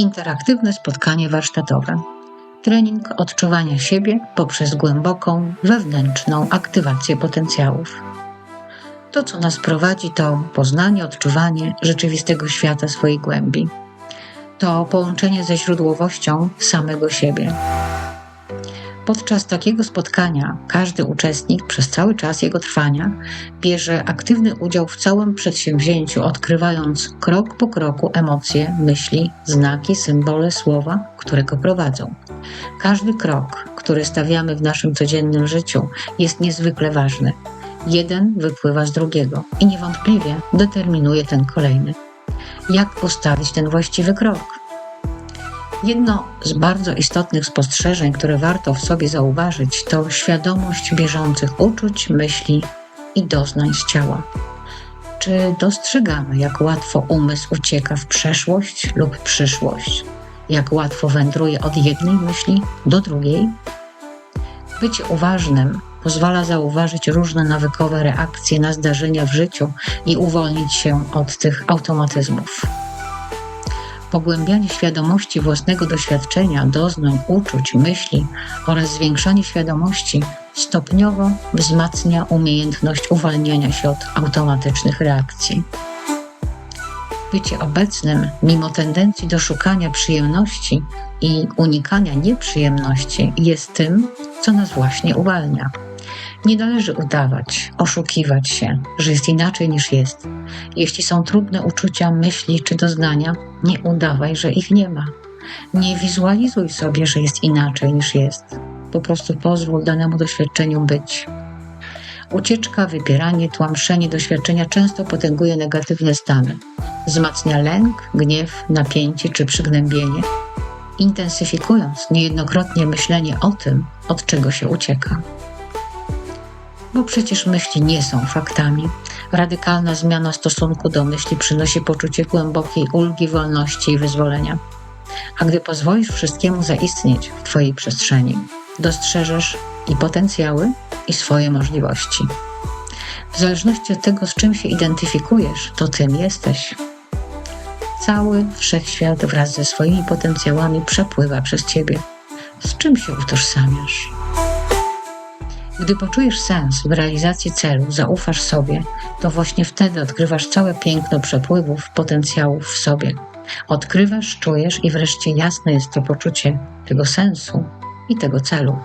Interaktywne spotkanie warsztatowe. Trening odczuwania siebie poprzez głęboką, wewnętrzną aktywację potencjałów. To, co nas prowadzi, to poznanie, odczuwanie rzeczywistego świata swojej głębi. To połączenie ze źródłowością samego siebie. Podczas takiego spotkania każdy uczestnik przez cały czas jego trwania bierze aktywny udział w całym przedsięwzięciu, odkrywając krok po kroku emocje, myśli, znaki, symbole, słowa, które go prowadzą. Każdy krok, który stawiamy w naszym codziennym życiu, jest niezwykle ważny. Jeden wypływa z drugiego i niewątpliwie determinuje ten kolejny. Jak postawić ten właściwy krok? Jedno z bardzo istotnych spostrzeżeń, które warto w sobie zauważyć, to świadomość bieżących uczuć, myśli i doznań z ciała. Czy dostrzegamy, jak łatwo umysł ucieka w przeszłość lub przyszłość? Jak łatwo wędruje od jednej myśli do drugiej? Bycie uważnym pozwala zauważyć różne nawykowe reakcje na zdarzenia w życiu i uwolnić się od tych automatyzmów. Pogłębianie świadomości własnego doświadczenia, doznań, uczuć, myśli oraz zwiększanie świadomości stopniowo wzmacnia umiejętność uwalniania się od automatycznych reakcji. Bycie obecnym, mimo tendencji do szukania przyjemności i unikania nieprzyjemności, jest tym, co nas właśnie uwalnia. Nie należy udawać, oszukiwać się, że jest inaczej niż jest. Jeśli są trudne uczucia, myśli czy doznania, nie udawaj, że ich nie ma. Nie wizualizuj sobie, że jest inaczej niż jest. Po prostu pozwól danemu doświadczeniu być. Ucieczka, wypieranie, tłamszenie doświadczenia często potęguje negatywne stany. Wzmacnia lęk, gniew, napięcie czy przygnębienie, intensyfikując niejednokrotnie myślenie o tym, od czego się ucieka bo przecież myśli nie są faktami. Radykalna zmiana stosunku do myśli przynosi poczucie głębokiej ulgi, wolności i wyzwolenia. A gdy pozwolisz wszystkiemu zaistnieć w Twojej przestrzeni, dostrzeżesz i potencjały, i swoje możliwości. W zależności od tego, z czym się identyfikujesz, to tym jesteś. Cały wszechświat wraz ze swoimi potencjałami przepływa przez Ciebie. Z czym się utożsamiasz? Gdy poczujesz sens w realizacji celu, zaufasz sobie, to właśnie wtedy odkrywasz całe piękno przepływów, potencjałów w sobie. Odkrywasz, czujesz i wreszcie jasne jest to poczucie tego sensu i tego celu.